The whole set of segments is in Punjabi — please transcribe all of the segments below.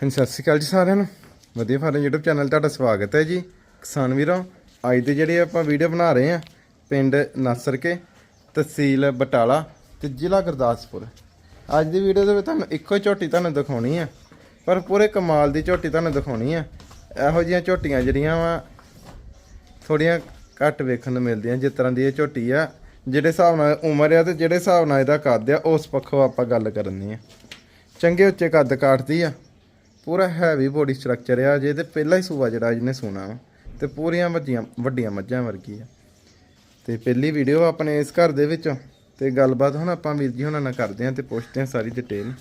ਹਾਂਜੀ, ਸਤਿ ਸ਼੍ਰੀ ਅਕਾਲ ਜੀ ਸਾਰਿਆਂ ਨੂੰ। ਵਧੀਆ ਫਾਰਮ YouTube ਚੈਨਲ ਤੁਹਾਡਾ ਸਵਾਗਤ ਹੈ ਜੀ। ਕਿਸਾਨ ਵੀਰੋ, ਅੱਜ ਦੇ ਜਿਹੜੇ ਆਪਾਂ ਵੀਡੀਓ ਬਣਾ ਰਹੇ ਆ ਪਿੰਡ ਨਾਸਰਕੇ ਤਹਿਸੀਲ ਬਟਾਲਾ ਤੇ ਜ਼ਿਲ੍ਹਾ ਗੁਰਦਾਸਪੁਰ। ਅੱਜ ਦੀ ਵੀਡੀਓ ਦੇ ਵਿੱਚ ਤੁਹਾਨੂੰ ਇੱਕੋ ਹੀ ਝੋਟੀ ਤੁਹਾਨੂੰ ਦਿਖਾਉਣੀ ਆ, ਪਰ ਪੂਰੇ ਕਮਾਲ ਦੀ ਝੋਟੀ ਤੁਹਾਨੂੰ ਦਿਖਾਉਣੀ ਆ। ਇਹੋ ਜਿਹੀਆਂ ਝੋਟੀਆਂ ਜਿਹੜੀਆਂ ਵਾ ਥੋੜੀਆਂ ਘੱਟ ਵੇਖਣ ਨੂੰ ਮਿਲਦੀਆਂ ਜਿਸ ਤਰ੍ਹਾਂ ਦੀ ਇਹ ਝੋਟੀ ਆ, ਜਿਹੜੇ ਹਿਸਾਬ ਨਾਲ ਉਮਰ ਆ ਤੇ ਜਿਹੜੇ ਹਿਸਾਬ ਨਾਲ ਇਹਦਾ ਕੱਦ ਆ, ਉਸ ਪੱਖੋਂ ਆਪਾਂ ਗੱਲ ਕਰਨੀ ਆ। ਚੰਗੇ ਉੱਚੇ ਕੱਦ ਕਾਟਦੀ ਆ। ਪੂਰਾ ਹੈਵੀ ਬੋਡੀ ਸਟਰਕਚਰ ਆ ਜੇ ਤੇ ਪਹਿਲਾ ਹੀ ਸੂਆ ਜਿਹੜਾ ਜਿਹਨੇ ਸੋਣਾ ਵਾ ਤੇ ਪੂਰੀਆਂ ਵੱਡੀਆਂ ਵੱਡੀਆਂ ਮੱਝਾਂ ਵਰਗੀ ਆ। ਤੇ ਪਹਿਲੀ ਵੀਡੀਓ ਆਪਣੇ ਇਸ ਘਰ ਦੇ ਵਿੱਚ ਤੇ ਗੱਲਬਾਤ ਹੁਣ ਆਪਾਂ ਵੀਰ ਜੀ ਹੁਣਾਂ ਨਾਲ ਕਰਦੇ ਆ ਤੇ ਪੁੱਛਦੇ ਆ ਸਾਰੀ ਡਿਟੇਲ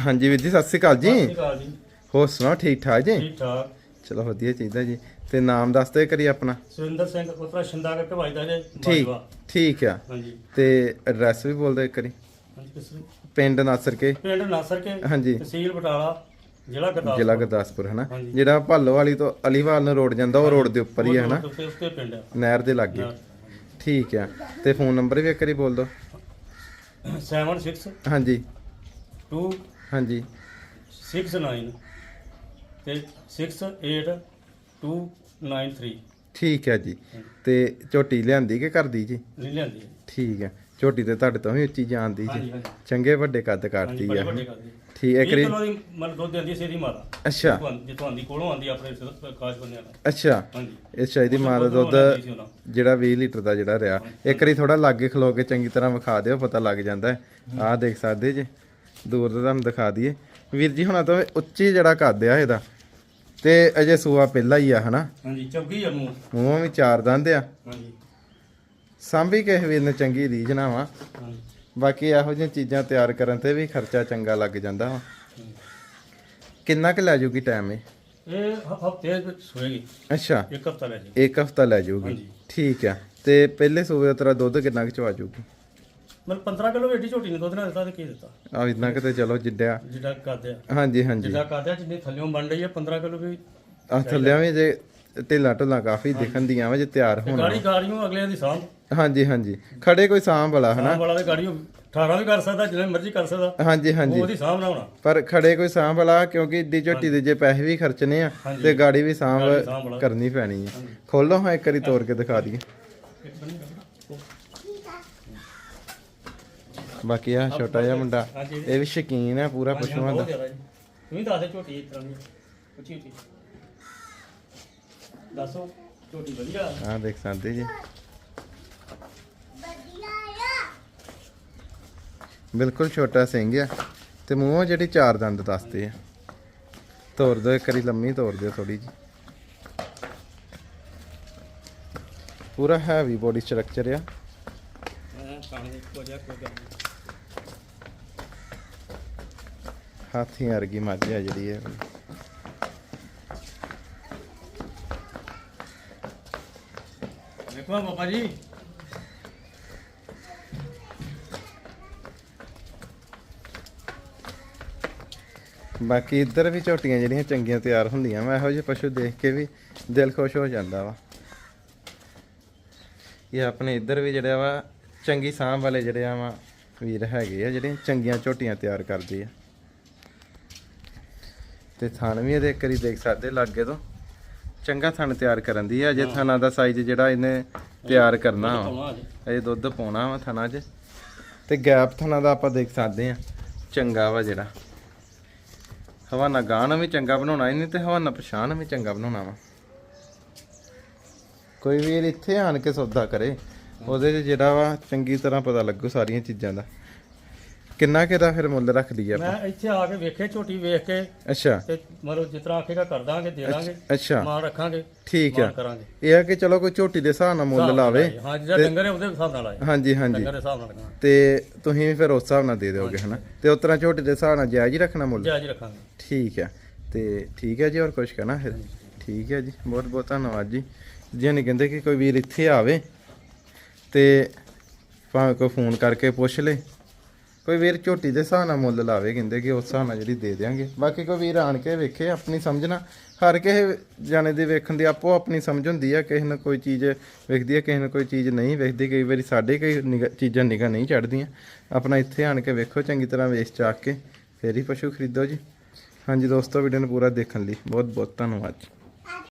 ਹਾਂਜੀ ਵੀਰ ਜੀ ਸਤਿ ਸ਼੍ਰੀ ਅਕਾਲ ਸਤਿ ਜੀ ਸ਼੍ਰੀ ਅਕਾਲ ਜੀ। ਹੋਰ ਸੁਣਾਓ ਠੀਕ ਠਾਕ ਜੀ? ਠੀਕ ਠਾਕ। ਚਲੋ ਵਧੀਆ ਚਾਹੀਦਾ ਜੀ। ਤੇ ਨਾਮ ਦੱਸ ਦਿਓ ਕਰੀ ਆਪਣਾ। ਸੁਰਿੰਦਰ ਸਿੰਘ ਪੁੱਤਰਾ ਸ਼ਿੰਦਾ ਕਰਕੇ ਭਾਈਦਾ ਜੇ ਠੀਕ। ਠੀਕ ਆ। ਹਾਂਜੀ। ਤੇ ਐਡਰੈਸ ਵੀ ਬੋਲ ਦਿਓ ਕਿਸ ਪਿੰਡ ਨਾਸਰ ਕੇ। ਪਿੰਡ ਨਾਸਰ ਕੇ ਹਾਂਜੀ। ਤਹਿਸੀਲ ਬਟਾਲਾ ਜ਼ਿਲ੍ਹਾ ਗੁਰਦਾਸਪੁਰ। ਜ਼ਿਲ੍ਹਾ ਗੁਰਦਾਸਪੁਰ ਹਨਾ। ਜਿਹੜਾ ਭਾਲੋ ਵਾਲੀ ਤੋਂ ਅਲੀਵਾਲ ਨੂੰ ਰੋਡ ਜਾਂਦਾ ਉਹ ਰੋਡ ਦੇ ਉੱਪਰ ਹੀ ਹੈ ਹਨਾ? ਨਹਿਰ ਦੇ ਲਾਗੇ। ਠੀਕ ਆ। ਤੇ ਫੋਨ ਨੰਬਰ ਵੀ ਇੱਕ ਵਾਰੀ ਬੋਲ ਦਿਓ। 76 ਹਾਂਜੀ। 2 ਹਾਂਜੀ। 69 ਤੇ 68293 ਠੀਕ ਹੈ ਜੀ। ਤੇ ਝੋਟੀ ਲਿਆਂਦੀ ਕਿ ਕਰਦੀ ਜੀ? ਨਹੀਂ ਲਿਆਂਦੀ ਠੀਕ ਹੈ। ਝੋਟੀ ਤੇ ਤੁਹਾਡੇ ਤੋਂ ਵੀ ਉੱਚੀ ਜਾਂਦੀ ਹਾਂਜੀ ਜੀ। ਹਾਂਜੀ ਚੰਗੇ ਵੱਡੇ ਕੱਦ ਹਾਂਜੀ ਕਾਟਦੀ ਬੜੇ ਆ ਵੱਡੇ ਕਰਦੇ ਠੀਕ ਹੈ ਇੱਕ ਕਰੀ ਕਿਲੋ ਦੀ ਮਤਲਬ ਦੁੱਧ ਦਿੰਦੀ ਸੀ ਦੀ ਮਾਤਾ। ਅੱਛਾ। ਜਿੱਥੋਂ ਆਂਦੀ ਕੋਲੋਂ ਆਂਦੀ ਆਪਣੇ ਕਾਸ਼ ਬੰਦਿਆਂ ਦਾ ਅੱਛਾ। ਹਾਂਜੀ। ਇਹ ਸ਼ਾਇਦ ਹੀ ਮਾਂ ਦਾ ਦੁੱਧ ਲੈਂਦੀ ਸੀ ਉਹਨਾਂ। ਜਿਹੜਾ 20 ਲੀਟਰ ਦਾ ਜਿਹੜਾ ਰਿਹਾ। ਇੱਕ ਵਾਰੀ ਥੋੜਾ ਲਾਗੇ ਖਲੋ ਕੇ ਚੰਗੀ ਤਰ੍ਹਾਂ ਵਿਖਾ ਦਿਓ ਪਤਾ ਲੱਗ ਜਾਂਦਾ ਹੈ। ਆਹ ਦੇਖ ਸਕਦੇ ਜੇ। ਦੂਰ ਤੋਂ ਤੁਹਾਨੂੰ ਦਿਖਾ ਦਈਏ। ਵੀਰ ਜੀ ਹੁਣਾਂ ਤੋਂ ਉੱਚੀ ਜਿਹੜਾ ਕੱਦ ਆ ਇਹਦਾ। ਤੇ ਅਜੇ ਸੂਆ ਪਹਿਲਾ ਹੀ ਆ ਹਨਾ? ਹਾਂਜੀ ਚੌਗੀ ਆ ਮੂੰਹ। ਮੂੰਹਾਂ ਵੀ ਚਾਰ ਦੰਦ ਆ। ਹਾਂਜੀ। ਸਾਂਭੀ ਕਿਸੇ ਵੀਰ ਨੇ ਚੰਗੀ ਰੀਝ ਨਾ ਵਾ। ਹਾਂਜੀ। ਬਾਕੀ ਇਹੋ ਜਿਹੀਆਂ ਚੀਜ਼ਾਂ ਤਿਆਰ ਕਰਨ ਤੇ ਵੀ ਖਰਚਾ ਚੰਗਾ ਲੱਗ ਜਾਂਦਾ ਵਾ। ਕਿੰਨਾ ਕੁ ਲੈ ਜੂਗੀ ਟਾਈਮ ਇਹ? ਇਹ ਹਫ਼ਤੇ ਵਿੱਚ ਸੋਏਗੀ। ਅੱਛਾ। ਇੱਕ ਹਫਤਾ ਲੈ ਜੀ ਇੱਕ ਹਫਤਾ ਲੈ ਜੂਗੀ। ਹਾਂਜੀ। ਠੀਕ ਆ। ਤੇ ਪਹਿਲੇ ਸੂਬੇ ਤੇਰਾ ਦੁੱਧ ਕਿੰਨਾ ਕੁ ਚਵਾ ਜੂਗੀ? ਮਤਲਬ 15 ਕਿਲੋ ਵੇਟੀ ਝੋਟੀ ਨੇ ਦੁੱਧ ਨਾਲ ਦਿੱਤਾ ਤੇ ਕੀ ਦਿੱਤਾ? ਆ ਇਤਨਾ ਕਿਤੇ ਚਲੋ ਜਿੱਡਿਆ। ਜਿਹੜਾ ਕਾਦਿਆ ਹਾਂਜੀ ਹਾਂਜੀ। ਜਿਹੜਾ ਕਾਦਿਆ ਜਿੰਨੀ ਥੱਲਿਓਂ ਬਣ ਰਹੀ ਹੈ 15 ਕਿਲੋ ਵੀ ਆ ਥੱਲਿਆਂ ਵੀ ਜੇ ਢਿੱਲਾ ਢੁੱਲਾ ਕਾਫੀ ਦਿਖਣ ਦੀਆਂ ਵਾ ਜੇ ਤਿਆਰ ਹੋਣਾ। ਗਾੜੀ ਗਾੜੀਆਂ ਅਗਲੇ ਦੀ ਸਾਂਭ। ਹਾਂਜੀ ਹਾਂਜੀ। ਖੜੇ ਕੋਈ ਸਾਂਭ ਵਾਲਾ ਹਨਾ? ਸਾਂਭ ਵਾਲਾ ਤੇ ਗਾੜੀਆਂ 18 ਵੀ ਕਰ ਸਕਦਾ ਜਿੰਨੇ ਮਰਜ਼ੀ ਕਰ ਸਕਦਾ। ਹਾਂਜੀ ਉਹ ਹਾਂਜੀ। ਉਹਦੀ ਸਾਂਭ ਨਾ ਹੋਣਾ। ਪਰ ਖੜੇ ਕੋਈ ਸਾਂਭ ਵਾਲਾ ਕਿਉਂਕਿ ਏਡੀ ਝੋਟੀ ਦੇ ਜੇ ਪੈਸੇ ਵੀ ਖਰਚਨੇ ਆ। ਤੇ ਗਾੜੀ ਵੀ ਸਾਂਭ। ਕਰਨੀ ਪੈਣੀ ਹੈ ਖੋਲੋ ਹਾਂ ਇੱਕ ਵਾਰੀ ਤੋੜ ਕੇ ਦਿਖਾ ਦਈਏ। ਬਾਕੀ ਆ ਛੋਟਾ ਜਿਹਾ ਮੁੰਡਾ ਇਹ ਵੀ ਸ਼ਕੀਨ ਹੈ ਪੂਰਾ ਪਸ਼ੂਆਂ ਦਾ। ਬਹੁਤ ਜ਼ਿਆਦਾ ਜੀ। ਤੂੰ ਵੀ ਦੱਸ ਦੇ ਝੋਟੀ ਇਸ ਤਰ੍ਹਾਂ ਦੀ। ਉੱਚੀ ਉੱਚੀ ਦੱਸੋ ਝੋਟੀ ਵਧੀਆ? ਆ ਦੇਖ ਸਕਦੇ ਜੀ। ਬਿਲਕੁਲ ਛੋਟਾ ਸਿੰਘ ਆ ਤੇ ਮੂੰਹੋਂ ਜਿਹੜੀ ਚਾਰ ਦੰਦ ਦੱਸਦੇ ਆ। ਤੋੜ ਦਿਓ ਇੱਕ ਵਾਰੀ ਲੰਮੀ ਤੋੜ ਦਿਓ ਥੋੜੀ ਜੀ ਪੂਰਾ ਹੈਵੀ ਬੋਡੀ ਸਟਰਕਚਰ ਆ। ਹਾਂ ਹਾਥੀ ਵਰਗੀ ਮੱਝ ਆ ਜਿਹੜੀ ਇਹ। ਦੇਖੋ ਬਾਬਾ ਜੀ। ਬਾਕੀ ਇੱਧਰ ਵੀ ਝੋਟੀਆਂ ਜਿਹੜੀਆਂ ਚੰਗੀਆਂ ਤਿਆਰ ਹੁੰਦੀਆਂ ਵਾ ਇਹੋ ਜਿਹੇ ਪਸ਼ੂ ਦੇਖ ਕੇ ਵੀ ਦਿਲ ਖੁਸ਼ ਹੋ ਜਾਂਦਾ ਵਾ। ਇਹ ਆਪਣੇ ਇੱਧਰ ਵੀ ਜਿਹੜਾ ਵਾ ਚੰਗੀ ਸਾਂਭ ਵਾਲੇ ਜਿਹੜੇ ਆ ਵਾ ਵੀਰ ਹੈਗੇ ਆ ਜਿਹੜੇ ਚੰਗੀਆਂ ਝੋਟੀਆਂ ਤਿਆਰ ਕਰਦੇ ਆ। ਤੇ ਥਣ ਵੀ ਇਹਦੇ ਇੱਕ ਵਾਰੀ ਦੇਖ ਸਕਦੇ ਲਾਗੇ ਤੋਂ। ਚੰਗਾ ਥਣ ਤਿਆਰ ਕਰਨ ਦੀ ਆ ਅਜੇ ਥਣਾ ਦਾ ਸਾਈਜ਼ ਜਿਹੜਾ ਇਹਨੇ ਤਿਆਰ ਕਰਨਾ ਵਾ। ਅਜੇ। ਦੁੱਧ ਪਾਉਣਾ ਵਾ ਥਣਾ 'ਚ। ਤੇ ਗੈਪ ਥਣਾ ਦਾ ਆਪਾਂ ਦੇਖ ਸਕਦੇ ਆ ਚੰਗਾ ਵਾ ਜਿਹੜਾ। ਹਵਾਨਾ ਗਾਣਾ ਵੀ ਚੰਗਾ ਬਣਾਉਣਾ ਹੀ ਨਹੀਂ ਤੇ ਹਵਾਨਾ ਪਛਾਣ ਵੀ ਚੰਗਾ ਬਣਾਉਣਾ ਵਾ। ਕੋਈ ਵੀਰ ਇੱਥੇ ਆਣ ਕੇ ਸੌਦਾ ਕਰੇ ਉਹਦੇ 'ਚ ਜਿਹੜਾ ਵਾ ਚੰਗੀ ਤਰ੍ਹਾਂ ਪਤਾ ਲੱਗੂ ਸਾਰੀਆਂ ਚੀਜ਼ਾਂ ਦਾ। ਕਿੰਨਾ ਕਿਦਾ ਫਿਰ ਮੁੱਲ ਰੱਖ ਲਈਏ ਆਪਾਂ? ਮੈਂ ਇੱਥੇ ਆ ਕੇ ਵੇਖੇ ਝੋਟੀ ਵੇਖ ਕੇ। ਅੱਛਾ। ਤੇ ਮਤਲਬ ਜਿਸ ਤਰ੍ਹਾਂ ਆਖੇਗਾ ਕਰ ਦਾਂਗੇ ਦੇ ਦਾਂਗੇ। ਅੱਛਾ। ਮਾਨ ਰੱਖਾਂਗੇ ਠੀਕ ਆ। ਕਰਾਂਗੇ। ਇਹ ਆ ਕਿ ਚਲੋ ਕੋਈ ਝੋਟੀ ਦੇ ਹਿਸਾਬ ਨਾਲ ਮੁੱਲ ਲਾਵੇ। ਹਾਂ ਜਿਹੜਾ ਡੰਗਰ ਹੈ ਉਹਦੇ ਹਿਸਾਬ ਨਾਲ ਆਏ ਹਾਂਜੀ ਹਾਂਜੀ। ਡੰਗਰ ਦੇ ਹਿਸਾਬ ਨਾਲ ਰੱਖਣਾ ਤੇ ਤੁਸੀਂ ਵੀ ਫਿਰ ਉਸ ਹਿਸਾਬ ਨਾਲ ਦੇ ਦਿਓਗੇ ਹਨਾ? ਤੇ ਉਸ ਤਰ੍ਹਾਂ ਝੋਟੀ ਦੇ ਹਿਸਾਬ ਨਾਲ ਜਾਇਜ਼ ਹੀ ਰੱਖਣਾ ਮੁੱਲ? ਜਾਇਜ਼ ਰੱਖਾਂਗੇ। ਠੀਕ ਹੈ ਤੇ ਠੀਕ ਹੈ ਜੀ ਹੋਰ ਕੁਝ ਕਹਿਣਾ ਫਿਰ? ਠੀਕ ਹੈ ਜੀ ਬਹੁਤ ਬਹੁਤ ਧੰਨਵਾਦ ਜੀ। ਜੇ ਨਹੀਂ ਕਹਿੰਦੇ ਕਿ ਕੋਈ ਵੀਰ ਇੱਥੇ ਆਵੇ ਤੇ ਭਾਵੇਂ ਕੋਈ ਫੋਨ ਕਰਕੇ ਪੁੱਛ ਲੇ। ਕੋਈ ਵੀਰ ਝੋਟੀ ਦੇ ਹਿਸਾਬ ਨਾਲ ਮੁੱਲ ਲਾਵੇ, ਕਹਿੰਦੇ ਕਿ ਉਸ ਹਿਸਾਬ ਨਾਲ ਜਿਹੜੀ ਦੇ ਦਿਆਂਗੇ। ਬਾਕੀ ਕੋਈ ਵੀਰ ਆਣ ਕੇ ਵੇਖੇ, ਆਪਣੀ ਸਮਝਣਾ ਹਰ ਕਿਸੇ ਜਾਣੇ ਦੀ ਵੇਖਣ ਦੀ ਆਪੋ ਆਪਣੀ ਸਮਝ ਹੁੰਦੀ ਆ, ਕਿਸੇ ਨੂੰ ਕੋਈ ਚੀਜ਼ ਵੇਖਦੀ ਆ, ਕਿਸੇ ਨੂੰ ਕੋਈ ਚੀਜ਼ ਨਹੀਂ ਵੇਖਦੀ। ਕਈ ਵਾਰੀ ਸਾਡੇ ਕਈ ਨਿਗਾਹ- ਚੀਜ਼ਾਂ ਨਿਗਾਹ ਨਹੀਂ ਚੜਦੀਆਂ। ਆਪਣਾ ਇੱਥੇ ਆਣ ਕੇ ਵੇਖੋ, ਚੰਗੀ ਤਰ੍ਹਾਂ ਵੇਖ ਚਾਕ ਕੇ। ਫੇਰ ਹੀ ਪਸ਼ੂ ਖਰੀਦੋ ਜੀ। ਹਾਂਜੀ ਦੋਸਤੋ ਵੀਡੀਓ ਨੂੰ ਪੂਰਾ ਦੇਖਣ ਲਈ ਬਹੁਤ ਬਹੁਤ ਧੰਨਵਾਦ ਜੀ।